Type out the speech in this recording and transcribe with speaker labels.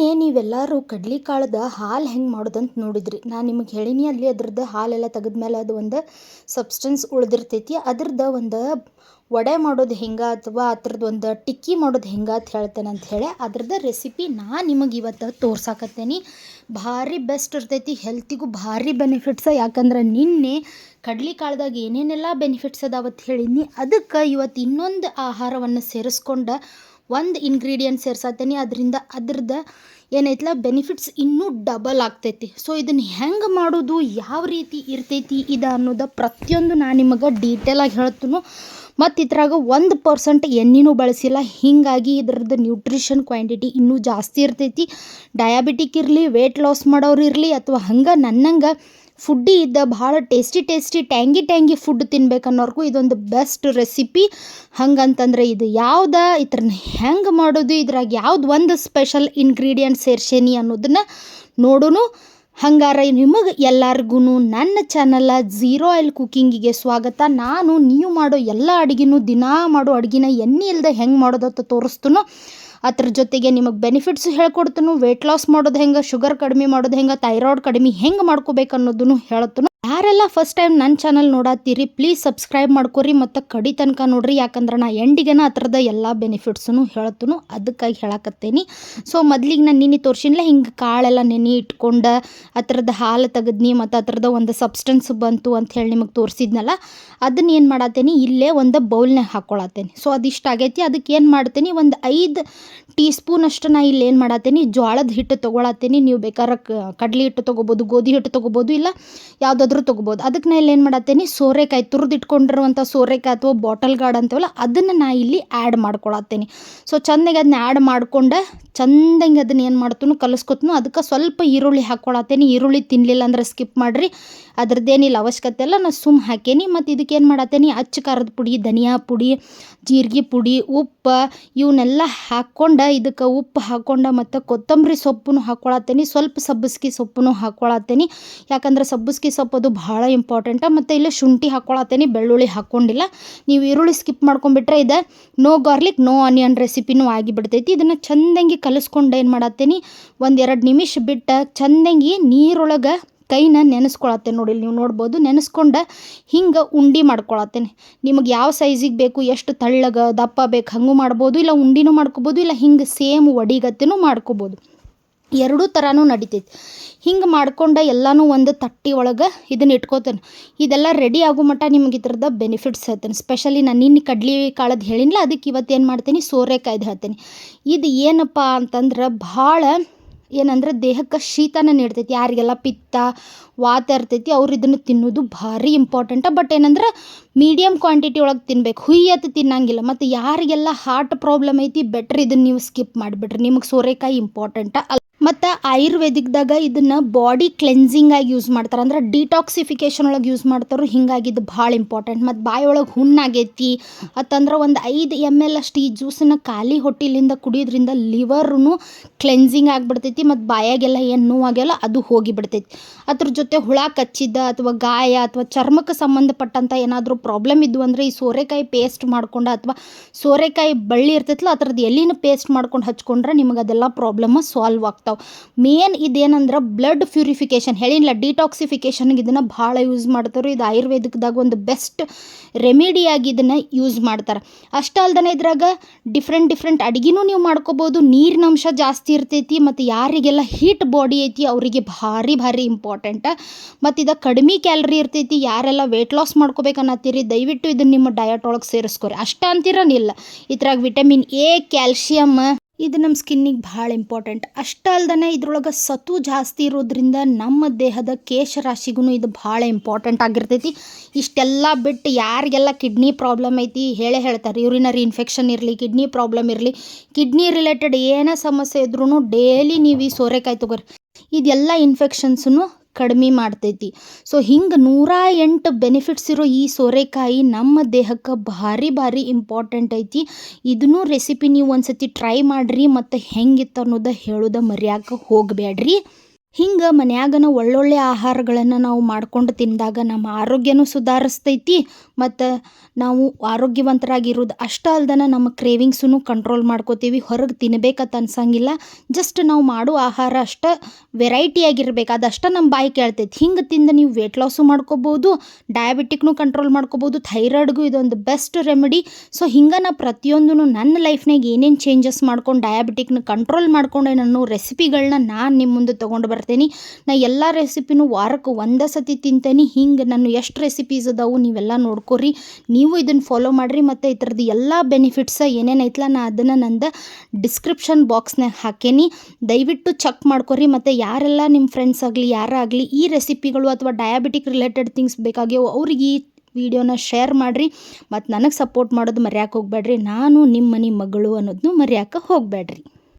Speaker 1: ನಿನ್ನೆ ನೀವೆಲ್ಲರೂ ಕಡ್ಲಿಕಾಳದ ಹಾಲು ಹೆಂಗೆ ಮಾಡೋದಂತ ನೋಡಿದ್ರಿ. ನಾನು ನಿಮಗೆ ಹೇಳೀನಿ ಅಲ್ಲಿ ಅದ್ರದ್ದು ಹಾಲೆಲ್ಲ ತೆಗೆದ್ಮೇಲೆ ಅದು ಒಂದು ಸಬ್ಸ್ಟೆನ್ಸ್ ಉಳಿದಿರ್ತೈತಿ. ಅದ್ರದ್ದು ಒಂದು ವಡೆ ಮಾಡೋದು ಹೆಂಗೆ ಅಥವಾ ಅದ್ರದ್ದು ಒಂದು ಟಿಕ್ಕಿ ಮಾಡೋದು ಹೆಂಗೆ ಅಂತ ಹೇಳ್ತೇನೆ ಅಂತ ಹೇಳಿ ಅದ್ರದ್ದು ರೆಸಿಪಿ ನಾನು ನಿಮಗೆ ಇವತ್ತು ತೋರ್ಸಾಕತ್ತೇನಿ. ಭಾರಿ ಬೆಸ್ಟ್ ಇರ್ತೈತಿ ಹೆಲ್ತಿಗೂ ಭಾರಿ ಬೆನಿಫಿಟ್ಸ ಯಾಕಂದ್ರೆ ನಿನ್ನೆ ಕಡ್ಲಿ ಕಾಳ್ದಾಗ ಏನೇನೆಲ್ಲ ಬೆನಿಫಿಟ್ಸ್ ಅದಾವತ್ತು ಹೇಳಿನಿ. ಅದಕ್ಕೆ ಇವತ್ತು ಇನ್ನೊಂದು ಆಹಾರವನ್ನು ಸೇರಿಸ್ಕೊಂಡು ಒಂದು ಇಂಗ್ರೀಡಿಯೆಂಟ್ ಸೇರ್ಸತ್ತೀನಿ ಅದರಿಂದ ಅದ್ರದ್ದು ಏನೈತಲ್ಲ ಬೆನಿಫಿಟ್ಸ್ ಇನ್ನೂ ಡಬಲ್ ಆಗ್ತೈತಿ. ಸೊ ಇದನ್ನು ಹೆಂಗೆ ಮಾಡೋದು, ಯಾವ ರೀತಿ ಇರ್ತೈತಿ, ಇದು ಅನ್ನೋದು ಪ್ರತಿಯೊಂದು ನಾನು ನಿಮಗೆ ಡೀಟೇಲಾಗಿ ಹೇಳ್ತೀನಿ. ಮತ್ತು ಇದ್ರಾಗ ಒಂದು ಪರ್ಸೆಂಟ್ ಎಣ್ಣೆನೂ ಬಳಸಿಲ್ಲ, ಹೀಗಾಗಿ ಇದ್ರದ್ದು ನ್ಯೂಟ್ರಿಷನ್ ಕ್ವಾಂಟಿಟಿ ಇನ್ನೂ ಜಾಸ್ತಿ ಇರ್ತೈತಿ. ಡಯಾಬಿಟಿಕ್ ಇರಲಿ ವೆಯ್ಟ್ ಲಾಸ್ ಮಾಡೋರು ಇರಲಿ, ಅಥವಾ ಹಂಗೆ ನನ್ನಂಗೆ ಫುಡ್ಡಿ ಇದ್ದ ಭಾಳ tasty tasty tangy tangy food ತಿನ್ಬೇಕನ್ನೋರ್ಗೂ ಇದೊಂದು ಬೆಸ್ಟ್ ರೆಸಿಪಿ ಹಂಗಂತಂದ್ರೆ ಇದು ಯಾವ್ದು, ಇದ್ರನ್ನ ಹೆಂಗೆ ಮಾಡೋದು, ಇದ್ರಾಗ ಯಾವ್ದು ಒಂದು ಸ್ಪೆಷಲ್ ಇಂಗ್ರೀಡಿಯೆಂಟ್ ಸೇರ್ಸೇನಿ ಅನ್ನೋದನ್ನ ನೋಡೋನು. ಹಂಗಾರೆ ನಿಮಗೆ ಎಲ್ಲರಿಗೂ ನನ್ನ ಚಾನಲ ಝೀರೋ ಆಯಿಲ್ ಕುಕ್ಕಿಂಗಿಗೆ ಸ್ವಾಗತ. ನಾನು ನೀವು ಮಾಡೋ ಎಲ್ಲ ಅಡುಗೆನೂ ದಿನಾ ಮಾಡೋ ಅಡುಗೆನ ಎಣ್ಣೆ ಇಲ್ಲದೆ ಹೆಂಗೆ ಮಾಡೋದತ್ತ ತೋರಿಸ್ತನೋ ಅದ್ರ ಜೊತೆಗೆ ನಿಮಗೆ ಬೆನಿಫಿಟ್ಸ್ ಹೇಳ್ಕೊಡ್ತನು ವೆಯ್ಟ್ ಲಾಸ್ ಮಾಡೋದು ಹೆಂಗೆ ಶುಗರ್ ಕಡಿಮೆ ಮಾಡೋದು ಹೆಂಗೆ ಥೈರಾಯ್ಡ್ ಕಡಿಮೆ ಹೆಂಗೆ ಮಾಡ್ಕೋಬೇಕು ಅನ್ನೋದನ್ನು ಹೇಳ್ತನು. ಯಾರೆಲ್ಲ ಫಸ್ಟ್ ಟೈಮ್ ನನ್ನ ಚಾನಲ್ ನೋಡತ್ತೀರಿ ಪ್ಲೀಸ್ ಸಬ್ಸ್ಕ್ರೈಬ್ ಮಾಡ್ಕೊರಿ ಮತ್ತು ಕಡಿ ತನಕ ನೋಡ್ರಿ. ಯಾಕಂದ್ರೆ ನಾ ಎಂಡಿಗೆನ ಹತ್ರದ ಎಲ್ಲ ಬೆನಿಫಿಟ್ಸನ್ನು ಹೇಳ್ತನು ಅದಕ್ಕಾಗಿ ಹೇಳಕತ್ತೇನಿ. ಸೊ ಮೊದ್ಲಿಗೆ ನಾನು ನಿನ್ನೆ ತೋರ್ಸಿನ್ಲ, ಹಿಂಗೆ ಕಾಳೆಲ್ಲ ನೆನೆ ಇಟ್ಕೊಂಡು ಆ ಹಾಲು ತೆಗೆದ್ನಿ ಮತ್ತು ಹತ್ರದ ಒಂದು ಸಬ್ಸ್ಟೆನ್ಸ್ ಬಂತು ಅಂತ ಹೇಳಿ ನಿಮಗೆ ತೋರಿಸಿದ್ನಲ್ಲ, ಅದನ್ನ ಏನು ಮಾಡತ್ತೇನಿ ಇಲ್ಲೇ ಒಂದು ಬೌಲ್ನಾಗ ಹಾಕೊಳತ್ತೇನೆ ಸೊ ಅದಿಷ್ಟು ಆಗೈತಿ ಅದಕ್ಕೆ ಏನು ಮಾಡ್ತೀನಿ, ಒಂದು ಐದು ಟೀ ಸ್ಪೂನ್ ಅಷ್ಟು ನಾ ಇಲ್ಲಿ ಏನು ಮಾಡತ್ತೇನಿ ಜೋಳದ ಹಿಟ್ಟು ತೊಗೊಳತ್ತೀನಿ ನೀವು ಬೇಕಾದ್ರೆ ಕಡಲೆ ಹಿಟ್ಟು ತೊಗೋಬೋದು, ಗೋಧಿ ಹಿಟ್ಟು ತೊಗೋಬೋದು, ಇಲ್ಲ ಯಾವುದಾದ್ರೂ ತೊಗೋಬೋದು. ಅದಕ್ಕೆ ನಾ ಇಲ್ಲಿ ಏನು ಮಾಡತ್ತೇನೆ? ಸೋರೆಕಾಯಿ ತುರಿದಿಟ್ಕೊಂಡಿರುವಂಥ ಸೋರೆಕಾಯಿ ಅಥವಾ ಬಾಟಲ್ ಗಾರ್ಡ್ ಅಂತೀವಲ್ಲ, ಅದನ್ನು ನಾ ಇಲ್ಲಿ ಆ್ಯಡ್ ಮಾಡ್ಕೊಳತ್ತೇನೆ. ಸೊ ಚಂದಾಗಿ ಅದನ್ನ ಆ್ಯಡ್ ಮಾಡ್ಕೊಂಡು, ಚಂದಂಗೆ ಅದನ್ನ ಏನು ಮಾಡ್ತೂ ಕಲಿಸ್ಕೊತನು. ಅದಕ್ಕೆ ಸ್ವಲ್ಪ ಈರುಳ್ಳಿ ಹಾಕ್ಕೊಳತ್ತೇನಿ ಈರುಳ್ಳಿ ತಿನ್ನಲಿಲ್ಲ ಅಂದ್ರೆ ಸ್ಕಿಪ್ ಮಾಡಿರಿ. ಅದ್ರದ್ದೇನಿಲ್ಲ ಅವಶ್ಯಕತೆ ಇಲ್ಲ. ನಾನು ಸುಮ್ಮ ಹಾಕೇನಿ. ಮತ್ತು ಇದಕ್ಕೆ ಏನು ಮಾಡತ್ತೇನೆ? ಅಚ್ಚ ಖಾರದ ಪುಡಿ, ಧನಿಯಾ ಪುಡಿ, ಜೀರಿಗೆ ಪುಡಿ, ಉಪ್ಪು ಇವನ್ನೆಲ್ಲ ಹಾಕ್ಕೊಂಡು ಇದಕ್ಕೆ ಉಪ್ಪು ಹಾಕ್ಕೊಂಡು ಮತ್ತು ಕೊತ್ತಂಬರಿ ಸೊಪ್ಪನ್ನು ಹಾಕ್ಕೊಳತ್ತೇನೆ ಸ್ವಲ್ಪ ಸಬ್ಬಸ್ಗೆ ಸೊಪ್ಪನ್ನು ಹಾಕ್ಕೊಳತ್ತೇನೆ ಯಾಕಂದ್ರೆ ಸಬ್ಬಸ್ಗೆ ಸೊಪ್ಪು ಅದು ಭಾಳ ಇಂಪಾರ್ಟೆಂಟ ಮತ್ತು ಇಲ್ಲಿ ಶುಂಠಿ ಹಾಕ್ಕೊಳತ್ತೇನಿ ಬೆಳ್ಳುಳ್ಳಿ ಹಾಕ್ಕೊಂಡಿಲ್ಲ ನೀವು ಈರುಳ್ಳಿ ಸ್ಕಿಪ್ ಮಾಡ್ಕೊಂಡ್ಬಿಟ್ರೆ ಇದು. ನೋ ಗಾರ್ಲಿಕ್ ನೋ ಆನಿಯನ್ ರೆಸಿಪಿನೂ ಆಗಿಬಿಡ್ತೈತಿ. ಇದನ್ನು ಚಂದಂಗಿ ಕಲಿಸ್ಕೊಂಡು ಏನು ಮಾಡತ್ತೇನಿ? ಒಂದು ಎರಡು ನಿಮಿಷ ಬಿಟ್ಟು ಚಂದಂಗಿ ನೀರೊಳಗೆ ಕೈನ ನೆನೆಸ್ಕೊಳತ್ತೇನೆ ನೋಡಿ, ನೀವು ನೋಡ್ಬೋದು. ನೆನೆಸ್ಕೊಂಡು ಹಿಂಗೆ ಉಂಡೆ ಮಾಡ್ಕೊಳತ್ತೇನೆ. ನಿಮಗೆ ಯಾವ ಸೈಜಿಗೆ ಬೇಕು, ಎಷ್ಟು ತೆಳ್ಳಗೆ ದಪ್ಪ ಬೇಕು, ಹಂಗೂ ಮಾಡ್ಬೋದು, ಇಲ್ಲ ಉಂಡಿನೂ ಮಾಡ್ಕೊಬೋದು, ಇಲ್ಲ ಹಿಂಗೆ ಸೇಮ್ ವಡಿಗತ್ತೆನೂ ಮಾಡ್ಕೊಬೋದು. ಎರಡೂ ಥರನೂ ನಡಿತೈತಿ. ಹಿಂಗೆ ಮಾಡ್ಕೊಂಡು ಎಲ್ಲನೂ ಒಂದು ತಟ್ಟಿ ಒಳಗೆ ಇದನ್ನ ಇಟ್ಕೋತೇನೆ. ಇದೆಲ್ಲ ರೆಡಿ ಆಗೋ ಮಟ್ಟ ನಿಮ್ಗೆ ಇದ್ರದ್ದು ಬೆನಿಫಿಟ್ಸ್ ಹೇಳ್ತೇನೆ. ಸ್ಪೆಷಲಿ ನಾನು ನಿನ್ನೆ ಕಡ್ಲಿ ಕಾಳದ್ದು ಹೇಳಿನಲ್ಲ ಅದಕ್ಕೆ ಇವತ್ತು ಏನು ಮಾಡ್ತೀನಿ? ಸೋರೆಕಾಯ್ದು ಹೇಳ್ತೀನಿ. ಇದು ಏನಪ್ಪ ಅಂತಂದ್ರೆ ಭಾಳ ಏನಂದ್ರೆ ದೇಹಕ್ಕೆ ಶೀತನ ನೀಡ್ತೈತಿ. ಯಾರಿಗೆಲ್ಲ ಪಿತ್ತ, ವಾತ ಇರ್ತೈತಿ, ಅವ್ರು ಇದನ್ನು ತಿನ್ನೋದು ಭಾರಿ ಇಂಪಾರ್ಟೆಂಟ ಬಟ್ ಏನಂದ್ರೆ ಮೀಡಿಯಮ್ ಕ್ವಾಂಟಿಟಿ ಒಳಗೆ ತಿನ್ಬೇಕು. ಹುಯ್ಯತ್ತು ತಿನ್ನಂಗಿಲ್ಲ. ಮತ್ತು ಯಾರಿಗೆಲ್ಲ ಹಾರ್ಟ್ ಪ್ರಾಬ್ಲಮ್ ಐತಿ ಬೆಟ್ರ್ ಇದನ್ನು ನೀವು ಸ್ಕಿಪ್ ಮಾಡಿಬಿಟ್ರಿ ನಿಮಗೆ ಸೋರೆಕಾಯಿ ಇಂಪಾರ್ಟೆಂಟ ಅಲ್ಲ. ಮತ್ತು ಆಯುರ್ವೇದಿಕ್ದಾಗ ಇದನ್ನು ಬಾಡಿ ಕ್ಲೆನ್ಸಿಂಗಾಗಿ ಯೂಸ್ ಮಾಡ್ತಾರೆ. ಅಂದ್ರೆ ಡಿಟಾಕ್ಸಿಫಿಕೇಷನ್ ಒಳಗೆ ಯೂಸ್ ಮಾಡ್ತಾರೆ ಹಿಂಗಾಗಿ ಇದು ಭಾಳ ಇಂಪಾರ್ಟೆಂಟ್ ಮತ್ತು ಬಾಯಿ ಒಳಗೆ ಹುಣ್ಣಾಗೈತಿ ಅಂತಂದ್ರೆ ಒಂದು ಐದು ಎಂ ಎಲ್ ಅಷ್ಟು ಈ ಜ್ಯೂಸನ್ನು ಖಾಲಿ ಹೊಟ್ಟಿಲಿಂದ ಕುಡಿಯೋದ್ರಿಂದ ಲಿವರ್ನು ಕ್ಲೆನ್ಸಿಂಗ್ ಆಗಿಬಿಡ್ತೈತಿ. ಮತ್ತು ಬಾಯಾಗೆಲ್ಲ ಏನು ನೋವಾಗೆಲ್ಲ ಅದು ಹೋಗಿಬಿಡ್ತೈತಿ. ಅದ್ರ ಜೊತೆ ಹುಳ ಕಚ್ಚಿದ್ದ ಅಥವಾ ಗಾಯ ಅಥವಾ ಚರ್ಮಕ್ಕೆ ಸಂಬಂಧಪಟ್ಟಂಥ ಏನಾದರೂ ಪ್ರಾಬ್ಲಮ್ ಇದ್ವು ಅಂದರೆ ಈ ಸೋರೆಕಾಯಿ ಪೇಸ್ಟ್ ಮಾಡ್ಕೊಂಡು ಅಥವಾ ಸೋರೆಕಾಯಿ ಬಳ್ಳಿ ಇರ್ತೈತಲ್ಲ ಅದ್ರದ್ದು ಎಲ್ಲಿನ ಪೇಸ್ಟ್ ಮಾಡ್ಕೊಂಡು ಹಚ್ಕೊಂಡ್ರೆ ನಿಮಗೆ ಅದೆಲ್ಲ ಪ್ರಾಬ್ಲಮ್ ಸಾಲ್ವ್ ಆಗ್ತಾವೆ. ಮೇನ್ ಇದೇನಂದ್ರೆ ಬ್ಲಡ್ ಪ್ಯೂರಿಫಿಕೇಷನ್ ಹೇಳಿಲ್ಲ ಡಿಟಾಕ್ಸಿಫಿಕೇಷನ್ಗೆ ಇದನ್ನು ಭಾಳ ಯೂಸ್ ಮಾಡ್ತಾರೆ ಇದು ಆಯುರ್ವೇದಿಕ್ದಾಗ ಒಂದು ಬೆಸ್ಟ್ ರೆಮಿಡಿಯಾಗಿ ಇದನ್ನು ಯೂಸ್ ಮಾಡ್ತಾರೆ. ಅಷ್ಟೇ ಅಲ್ದೇ ಇದ್ರಾಗ ಡಿಫ್ರೆಂಟ್ ಡಿಫ್ರೆಂಟ್ ಅಡುಗೆನೂ ನೀವು ಮಾಡ್ಕೋಬೋದು. ನೀರಿನ ಅಂಶ ಜಾಸ್ತಿ ಇರ್ತೈತಿ ಮತ್ತು ಯಾರಿಗೆಲ್ಲ ಹೀಟ್ ಬಾಡಿ ಐತಿ ಅವರಿಗೆ ಭಾರಿ ಭಾರಿ ಇಂಪಾರ್ಟೆಂಟ ಮತ್ತು ಇದು ಕಡಿಮೆ ಕ್ಯಾಲರಿ ಇರ್ತೈತಿ, ಯಾರೆಲ್ಲ ವೆಯ್ಟ್ ಲಾಸ್ ಮಾಡ್ಕೋಬೇಕನ್ನತ್ತೀರಿ ದಯವಿಟ್ಟು ಇದನ್ನು ನಿಮ್ಮ ಡಯಟ್ ಒಳಗೆ ಸೇರಿಸ್ಕೊರಿ. ಅಷ್ಟ ಅಂತಿರೋನಿಲ್ಲ ಇದ್ರಾಗ ವಿಟಮಿನ್ ಎ ಕ್ಯಾಲ್ಶಿಯಮ್ ಇದು ನಮ್ಮ ಸ್ಕಿನ್ನಿಗೆ ಭಾಳ ಇಂಪಾರ್ಟೆಂಟ್. ಅಷ್ಟೇ ಅಲ್ದೇ ಇದ್ರೊಳಗೆ ಸತು ಜಾಸ್ತಿ ಇರೋದ್ರಿಂದ ನಮ್ಮ ದೇಹದ ಕೇಶರಾಶಿಗೂ ಇದು ಭಾಳ ಇಂಪಾರ್ಟೆಂಟ್ ಆಗಿರ್ತೈತಿ. ಇಷ್ಟೆಲ್ಲ ಬಿಟ್ಟು ಯಾರಿಗೆಲ್ಲ ಕಿಡ್ನಿ ಪ್ರಾಬ್ಲಮ್ ಐತಿ, ಹೇಳೇ ಹೇಳ್ತಾರೆ ಯೂರಿನರಿ ಇನ್ಫೆಕ್ಷನ್ ಇರಲಿ, ಕಿಡ್ನಿ ಪ್ರಾಬ್ಲಮ್ ಇರಲಿ, ಕಿಡ್ನಿ ರಿಲೇಟೆಡ್ ಏನೇ ಸಮಸ್ಯೆ ಇದ್ರೂ ಡೇಲಿ ನೀವು ಈ ಸೋರೆಕಾಯಿ ತಗೋರಿ. ಇದೆಲ್ಲ ಇನ್ಫೆಕ್ಷನ್ಸನ್ನು ಕಡಿಮೆ ಮಾಡ್ತೈತಿ. ಸೊ ಹಿಂಗೆ ನೂರ ಎಂಟು ಬೆನಿಫಿಟ್ಸ್ ಇರೋ ಈ ಸೋರೆಕಾಯಿ ನಮ್ಮ ದೇಹಕ್ಕೆ ಭಾರಿ ಭಾರಿ ಇಂಪಾರ್ಟೆಂಟ್ ಐತಿ. ಇದನ್ನೂ ರೆಸಿಪಿ ನೀವು ಒಂದು ಸತಿ ಟ್ರೈ ಮಾಡಿರಿ, ಮತ್ತು ಹೆಂಗಿತ್ತು ಅನ್ನೋದು ಹೇಳೋದು ಮರ್ಯಾಕೆ ಹೋಗಬೇಡ್ರಿ ಹಿಂಗೆ ಮನ್ಯಾಗನ ಒಳ್ಳೊಳ್ಳೆ ಆಹಾರಗಳನ್ನು ನಾವು ಮಾಡ್ಕೊಂಡು ತಿಂದಾಗ ನಮ್ಮ ಆರೋಗ್ಯನೂ ಸುಧಾರಿಸ್ತೈತಿ, ಮತ್ತು ನಾವು ಆರೋಗ್ಯವಂತರಾಗಿರೋದು ಅಷ್ಟೇ ಅಲ್ದನ ನಮ್ಮ ಕ್ರೇವಿಂಗ್ಸೂ ಕಂಟ್ರೋಲ್ ಮಾಡ್ಕೋತೀವಿ, ಹೊರಗೆ ತಿನ್ಬೇಕಂತ ಅನ್ಸಂಗಿಲ್ಲ, ಜಸ್ಟ್ ನಾವು ಮಾಡೋ ಆಹಾರ ಅಷ್ಟೇ ವೆರೈಟಿಯಾಗಿರ್ಬೇಕು ಅದಷ್ಟೇ ನಮ್ಮ ಬಾಯಿ ಕೇಳ್ತೈತಿ. ಹಿಂಗೆ ತಿಂದು ನೀವು ವೆಯ್ಟ್ ಲಾಸು ಮಾಡ್ಕೋಬೋದು ಡಯಾಬಿಟಿಕ್ನು ಕಂಟ್ರೋಲ್ ಮಾಡ್ಕೋಬೋದು ಥೈರಾಯ್ಡ್ಗೂ ಇದೊಂದು ಬೆಸ್ಟ್ ರೆಮಿಡಿ ಸೊ ಹಿಂಗೆ ನಾ ಪ್ರತಿಯೊಂದೂ ನನ್ನ ಲೈಫ್ನಾಗ ಏನೇನು ಚೇಂಜಸ್ ಮಾಡ್ಕೊಂಡು ಡಯಾಬಿಟಿಕ್ನ ಕಂಟ್ರೋಲ್ ಮಾಡ್ಕೊಂಡೆ ನಾನು ರೆಸಿಪಿಗಳನ್ನ ನಾನು ನಿಮ್ಮ ಮುಂದೆ ತೊಗೊಂಡು ಬರ್ತೀನಿ ನಾ ಎಲ್ಲ ರೆಸಿಪಿನೂ ವಾರಕ್ಕೆ ಒಂದೇ ಸತಿ ತಿಂತೇನೆ. ಹಿಂಗೆ ನಾನು ಎಷ್ಟು ರೆಸಿಪೀಸ್ ಅದಾವು ನೀವೆಲ್ಲ ನೋಡ್ಕೊರಿ. ನೀವು ಇದನ್ನು ಫಾಲೋ ಮಾಡಿರಿ ಮತ್ತು ಈ ಥರದ್ದು ಎಲ್ಲ ಬೆನಿಫಿಟ್ಸ ಏನೇನೈತಲ್ಲ ನಾ ಅದನ್ನು ನಂದು ಡಿಸ್ಕ್ರಿಪ್ಷನ್ ಬಾಕ್ಸ್ನಾಗ ಹಾಕೇನಿ. ದಯವಿಟ್ಟು ಚೆಕ್ ಮಾಡ್ಕೊರಿ ಮತ್ತು ಯಾರೆಲ್ಲ ನಿಮ್ಮ ಫ್ರೆಂಡ್ಸ್ ಆಗಲಿ ಯಾರಾಗಲಿ ಈ ರೆಸಿಪಿಗಳು ಅಥವಾ ಡಯಾಬಿಟಿಕ್ ರಿಲೇಟೆಡ್ ಥಿಂಗ್ಸ್ ಬೇಕಾಗ್ಯವು ಅವ್ರಿಗೆ ಈ ವಿಡಿಯೋನ ಶೇರ್ ಮಾಡಿರಿ. ಮತ್ತು ನನಗೆ ಸಪೋರ್ಟ್ ಮಾಡೋದು ಮರ್ಯಾಕೆ ಹೋಗ್ಬೇಡ್ರಿ. ನಾನು ನಿಮ್ಮ ಮನೆ ಮಗಳು ಅನ್ನೋದನ್ನು ಮರ್ಯಾಕೆ ಹೋಗಬೇಡ್ರಿ.